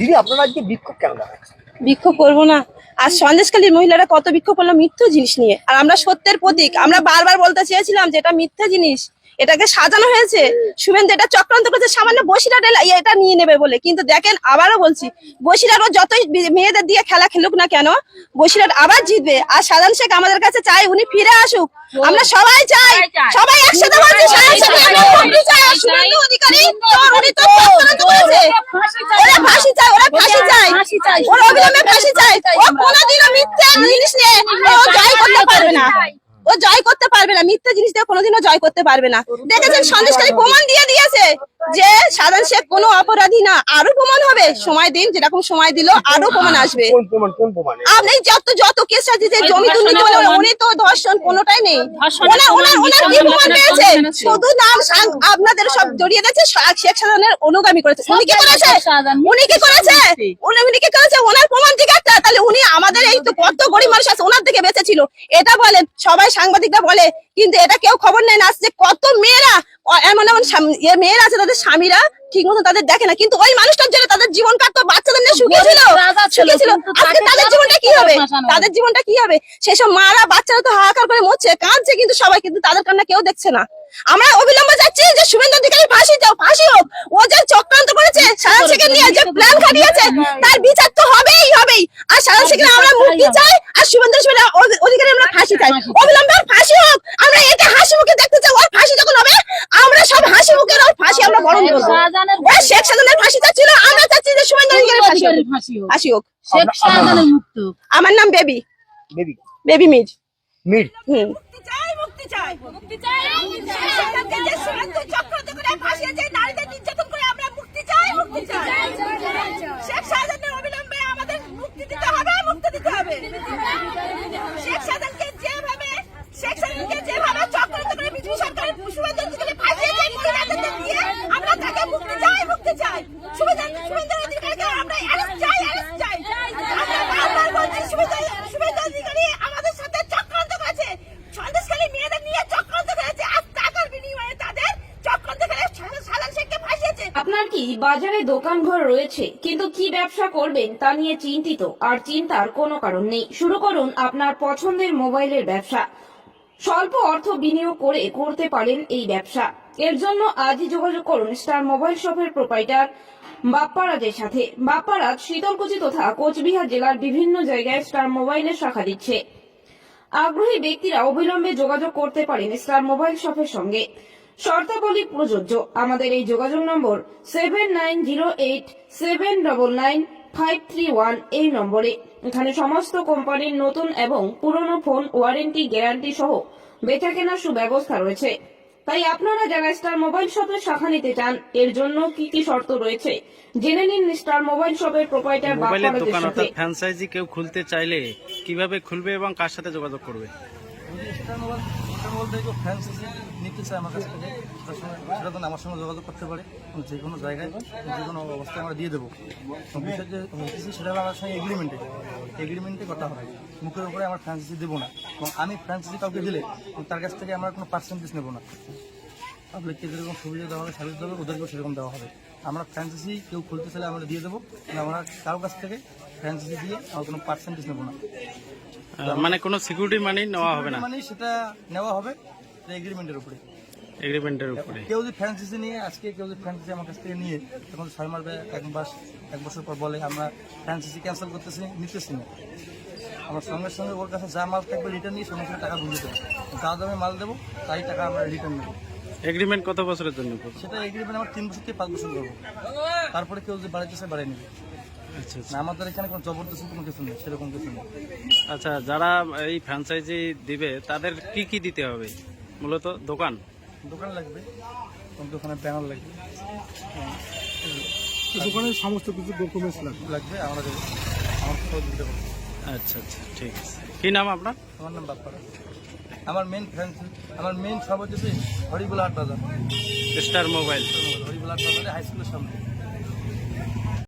দিদি আপনারা আজকে বিক্ষোভ কেন দেখাচ্ছেন? বিক্ষোভ করব না। আর সন্দেশকালীর মহিলারা কত বিক্ষোভ করল মিথ্যা জিনিস নিয়ে। আর আমরা সত্যের প্রতীক। আমরা বারবার বলতে চেয়েছিলাম যে এটা মিথ্যা জিনিস। এটাকে সাজানো হয়েছে। শুভেন্দু এটা চক্রান্ত করেছে সামান্য বসিরাট এলা- এটা নিয়ে নেবে বলে। কিন্তু দেখেন আবারও বলছি বসিরাট ও যতই মেয়েদের দিয়ে খেলা খেলুক না কেন বসিরাট আবার জিতবে। আর সাধারণ শেখ আমাদের কাছে চাই উনি ফিরে আসুক। আমরা সবাই চাই সবাই একসাথে বলছি চাই ওরা ফাঁসি চায়। ওরা ফাঁসি ওরা অবিলম্বে ফাঁসি চায়। ও কোনোদিনও মিথ্যা জিনিস নিয়ে ও জয় করতে পারবে না। ও জয় করতে পারবে না। মিথ্যা জিনিস দিয়ে কোনোদিনও জয় করতে পারবে না। দেখেছেন সন্দেশকারী প্রমাণ দিয়ে দিয়েছে যে সাধারণ শেখ কোনো অপরাধী না। আরও প্রমাণ হবে। সময় দিন যেরকম সময় দিল আরও প্রমাণ আসবে। কোন প্রমাণ কোন প্রমাণে? আপনি যত যত কেস আছে যে জমি দুর্নীতি হলো উনি তো ধর্ষণ কোনোটাই নেই। ওনার ওনার ওনার কি প্রমাণ পেয়েছে? শুধু নাম আপনাদের সব জড়িয়ে দিয়েছে শেখ সাধারণের অনুগামী করেছে। উনি কি করেছে? উনি কি করেছে? উনি উনি কি করেছে? ওনার প্রমাণ ঠিক আছে তাহলে উনি আমাদের এই তো কত গরিব মানুষ আছে ওনার থেকে বেঁচে ছিল। এটা বলেন সবাই সাংবাদিকরা বলে কিন্তু এটা কেউ খবর নেয় না যে কত মেয়েরা এমন এমন মেয়েরা আছে তাদের স্বামীরা ঠিক মতো তাদের দেখে না। কিন্তু ওই মানুষটার জন্য তাদের জীবন কাটতো বাচ্চাদের নিয়ে সুখী ছিল? সুখী ছিল আজকে তাদের জীবনটা কি হবে? তাদের জীবনটা কি হবে? সেসব মারা বাচ্চারা তো হাহাকার করে মরছে কাঁদছে কিন্তু সবাই কিন্তু তাদের কান্না কেউ দেখছে না। আমরা অবিলম্বে যাচ্ছি যে শুভেন্দু অধিকারী ফাঁসি দাও ফাঁসি হোক। ও যে চক্রান্ত করেছে সারা থেকে নিয়ে যে প্ল্যান খাটিয়েছে তার বিচার আর আমরা মুক্তি চাই আর শুভেন্দু শুভেন্দু অধিকারী আমরা ফাঁসি চাই। অবিলম্বে ফাঁসি হোক আমরা এটা হাসি মুখে দেখতে চাই ওর ফাঁসি যখন হবে আমরা সব হাসি মুখে ওর ফাঁসি আমরা বরণ করব। শেখ সাজানের ফাঁসি চাচ্ছিল আমরা চাচ্ছি যে শুভেন্দু অধিকারী ফাঁসি হোক। ফাঁসি হোক। শেখ শাহজাহানের মুক্ত। আমার নাম Baby. Baby. Baby Mir Mir. হুম। মুক্তি চাই মুক্তি চাই। মুক্তি চাই সরকারকে যে শুভেন্দু চক্রান্ত করে ফাঁসিয়েছে নারীদের নির্যাতন করে আমরা মুক্তি চাই মুক্তি চাই শেখ শাহজাহানের অবিলম্বে আমাদের মুক্তি দিতে হবে মুক্তি দিতে হবে শেখ শাহজাহানকে যেভাবে শেখ শাহজাহানকে যেভাবে চক্রান্ত করে বিজেপি সরকার শুভেন্দু অধিকারী ফাঁসিয়েছে মহিলাদের দিয়ে আমরা তাকে মুক্তি চাই মুক্তি চাই শুভেন্দু শুভেন্দু অধিকারীকে আমরা অ্যারেস্ট চাই অ্যারেস্ট চাই আমরা বারবার বলছি শুভেন্দু শুভেন্দু অধিকারী আমাদের সাথে চক্রান্ত করেছে সন্দেশখালী মেয়েদের নিয়ে চক্রান্ত করেছে আর টাকার বিনিময়ে তাদের চক্রান্ত করে সাধারণ শেখকে ফাঁসিয়েছে কি বাজারে দোকান ঘর রয়েছে, কিন্তু কি ব্যবসা করবেন তা নিয়ে চিন্তিত, আর চিন্তার কোনো কারণ নেই। শুরু করুন আপনার পছন্দের মোবাইলের ব্যবসা। স্বল্প অর্থ বিনিয়োগ করে করতে পারেন এই ব্যবসা। এর জন্য আজই যোগাযোগ করুন স্টার মোবাইল শপের প্রোপাইটার বাপ্পারাজের সাথে। বাপ্পারাজ শীতলকুচি তথা কোচবিহার জেলার বিভিন্ন জায়গায় স্টার মোবাইলের শাখা দিচ্ছে। আগ্রহী ব্যক্তিরা অবিলম্বে যোগাযোগ করতে পারেন স্টার মোবাইল শপের সঙ্গে। শর্তাবলী প্রযোজ্য। আমাদের এই যোগাযোগ নম্বর seven nine zero eight seven double nine five three one এই নম্বরে। এখানে সমস্ত কোম্পানির নতুন এবং পুরনো ফোন ওয়ারেন্টি গ্যারান্টি সহ বেচা কেনার সুব্যবস্থা রয়েছে। তাই আপনারা যারা স্টার মোবাইল শপের শাখা নিতে চান এর জন্য কি কি শর্ত রয়েছে? জেনে নিন স্টার মোবাইল শপের প্রোপাইটার মোবাইলের দোকান অর্থাৎ ফ্র্যাঞ্চাইজি কেউ খুলতে চাইলে কীভাবে খুলবে এবং কার সাথে যোগাযোগ করবে? বলতে কেউ ফ্র্যাঞ্চাইজি নিতে আমার কাছ থেকে। আমার সঙ্গে যোগাযোগ করতে পারে। যে কোনো জায়গায়, যে কোনো অবস্থায় আমরা দিয়ে দেবো। যে সেটা আমার সঙ্গে এগ্রিমেন্টে এগ্রিমেন্টে কথা হবে মুখের উপরে আমার ফ্র্যাঞ্চাইজি দেবো না। এবং আমি ফ্র্যাঞ্চাইজি কাউকে দিলে তার কাছ থেকে আমরা কোনো পার্সেন্টেজ নেব না। পাবলিককে যেরকম সুবিধা দেওয়া হবে সার্ভিস হবে, ওদেরকেও সেরকম দেওয়া হবে। আমরা ফ্র্যাঞ্চাইজি কেউ খুলতে চাইলে আমরা দিয়ে দেবো। আমরা কারোর কাছ থেকে ফ্র্যাঞ্চাইজি দিয়ে আমরা কোনো পার্সেন্টেজ নেব না। মানে কোনো সিকিউরিটি মানি নেওয়া হবে না? মানে সেটা নেওয়া হবে এগ্রিমেন্টের উপরে। এগ্রিমেন্টের উপরে। কেউ যদি ফ্র্যাঞ্চাইজি নিয়ে আজকে কেউ যদি ফ্র্যাঞ্চাইজি আমার কাছ থেকে নিয়ে তখন ছয় মাস এক মাস এক বছর পর বলে আমরা ফ্র্যাঞ্চাইজি ক্যান্সেল করতেছি নিতেছি না। আমার সঙ্গে সঙ্গে ওর কাছে যা মাল থাকবে রিটার্ন নিয়ে সঙ্গে সঙ্গে টাকা বুঝে দেবো। যা দামে মাল দেবো তাই টাকা আমরা রিটার্ন নেব। এগ্রিমেন্ট কত বছরের জন্য? সেটা এগ্রিমেন্ট আমার তিন বছর থেকে পাঁচ বছর করব তারপরে কেউ যদি বাড়াইতে চায় বাড়াই নেবে। না আমাদের এখানে কোনো জবরদস্তি কোনো কিছু নেই সেরকম কিছু নেই। আচ্ছা যারা এই ফ্র্যাঞ্চাইজি দিবে তাদের কি কি দিতে হবে? মূলত দোকান? দোকান লাগবে এবং দোকানের ব্যানার লাগবে। দোকানের সমস্ত কিছু ডকুমেন্টস লাগবে। আমরা দেবো আমার আচ্ছা আচ্ছা ঠিক আছে। কি নাম আপনার? আমার নাম বাপ্পারা আমার মেন ফ্রেন্ড আমার মেন সব হচ্ছে হরিগুলা হাট বাজার। স্টার মোবাইল হরিগুলা হাট বাজারে হাই স্কুলের সামনে।